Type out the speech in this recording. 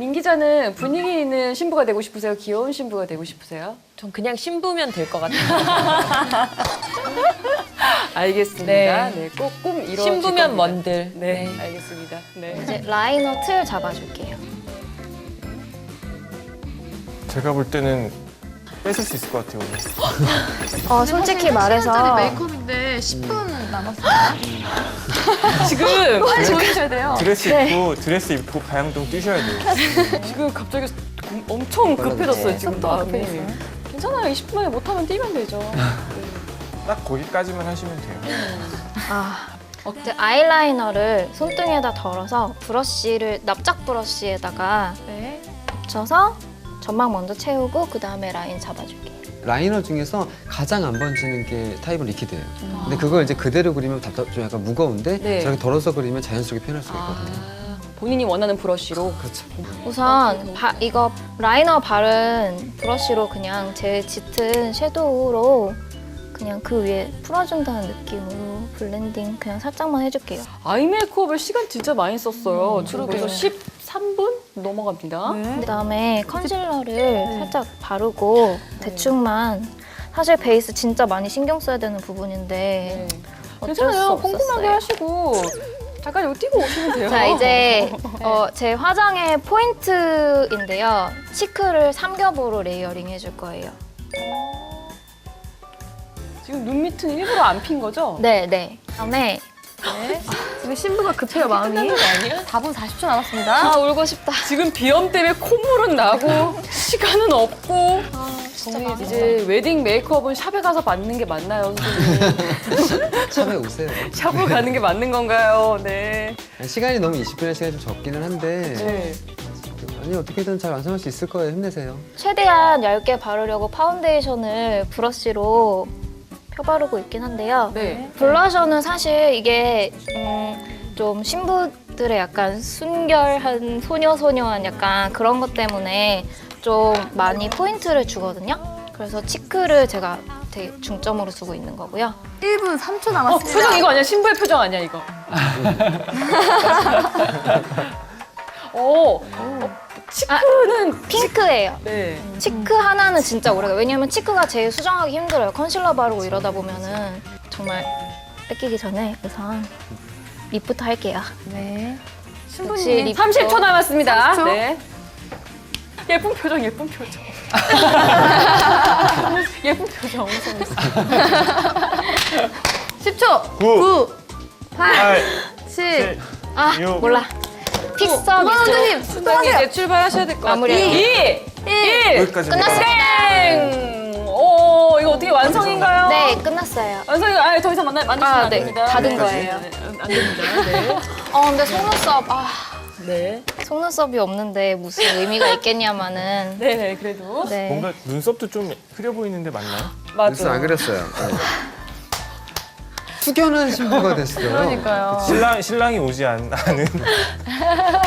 민 기자는 분위기 있는 신부가 되고 싶으세요? 귀여운 신부가 되고 싶으세요? 전 그냥 신부면 될 것 같아요. 알겠습니다. 네. 네, 꼭 꿈 이루어질 신부면. 먼들. 네, 알겠습니다. 네. 이제 라이너 틀 잡아줄게요. 제가 볼 때는 뺏을 수 있을 것 같아요. 오늘. 어, 솔직히 말해서 시간짜리 메이크업인데 10분 남았어요. 지금 보여주셔야 돼요. 드레스 네. 입고 드레스 입고 가양동 뛰셔야 돼요. 지금 갑자기 엄청 급해졌어요. 지금 속도가 마음이. 급해졌어요. 괜찮아요. 20분 만에 못하면 뛰면 되죠. 딱 거기까지만 하시면 돼요. 아, 이제 아이라이너를 손등에다 덜어서 브러쉬를 납작 브러쉬에다가 네. 붙여서 점막 먼저 채우고 그 다음에 라인 잡아줄게요. 라이너 중에서 가장 안 번지는 게 타입은 리퀴드예요. 근데 그걸 이제 그대로 그리면 답답 좀 약간 무거운데 네. 저렇게 덜어서 그리면 자연스럽게 표현할 수가 있거든요. 아, 본인이 원하는 브러쉬로. 그렇죠. 우선 바- 이거 라이너 바른 브러쉬로 그냥 제 짙은 섀도우로 그냥 그 위에 풀어준다는 느낌으로 블렌딩 그냥 살짝만 해줄게요. 아이 메이크업을 시간 진짜 많이 썼어요. 지금 그러게요. 벌써 13분 넘어갑니다. 그 다음에 컨실러를 살짝 바르고 대충만 사실 베이스 진짜 많이 신경 써야 되는 부분인데 네. 어쩔 수 괜찮아요. 없었어요. 꼼꼼하게 하시고 잠깐 여기 뛰고 오시면 돼요. 자 이제 어, 제 화장의 포인트인데요. 치크를 삼겹으로 레이어링 해줄 거예요. 지금 눈 밑은 일부러 안 핀 거죠? 네, 네. 그다음에 지금 신부가 급해요, 마음이. 4분 40초 남았습니다. 아 울고 싶다. 지금 비염 때문에 콧물은 나고 시간은 없고 진짜 이제 웨딩 메이크업은 샵에 가서 받는 게 맞나요, 선생님? 처음에 오세요. 샵을 가는 게 맞는 건가요? 네. 시간이 너무 20분의 시간이 좀 적기는 한데 네. 아니 어떻게든 잘 완성할 수 있을 거예요. 힘내세요. 최대한 얇게 바르려고 파운데이션을 브러쉬로 펴바르고 있긴 한데요. 네. 블러셔는 사실 이게 음, 좀 신부들의 약간 순결한 소녀 소녀한 약간 그런 것 때문에 좀 많이 포인트를 주거든요. 그래서 치크를 제가 되게 중점으로 두고 있는 거고요. 1분 3초 어, 남았습니다. 표정 이거 아니야? 신부의 표정 아니야, 이거? 어, 어, 치크는 핑크예요. 네. 치크 하나는 진짜 오래가. 왜냐면 치크가 제일 수정하기 힘들어요. 컨실러 바르고 이러다 보면은 정말 뺏기기 전에 우선 립부터 할게요. 네. 역시 신부님. 립 30초 남았습니다. 30초? 네. 예쁜 표정, 예쁜 표정. 예쁜 표정. 웃음 있어. 10초. 9, 9, 8, 8, 7. 7, 아 육. 몰라. 픽서 우만 원장님, 미스 선생님 이제 출발 하셔야 될 것 같아요. 마무리할게요. 2, 1, 여기까지. 땡! 오, 이거 어떻게 완성인가요? 네 끝났어요. 완성이 아예 더 이상 만나 만드시면 아, 안 네. 됩니다. 닫은 네. 거예요. 네, 안 됩니다. 네. 어 근데 속눈썹 아 네. 속눈썹이 없는데 무슨 의미가 있겠냐마는 네, 네, 그래도 네. 뭔가 눈썹도 좀 흐려 보이는데 맞나요? 그래서 맞아요. 안 그랬어요. 네. 숙연한 신부가 됐어요. 그러니까요. 신랑 신랑이 오지 않, 않은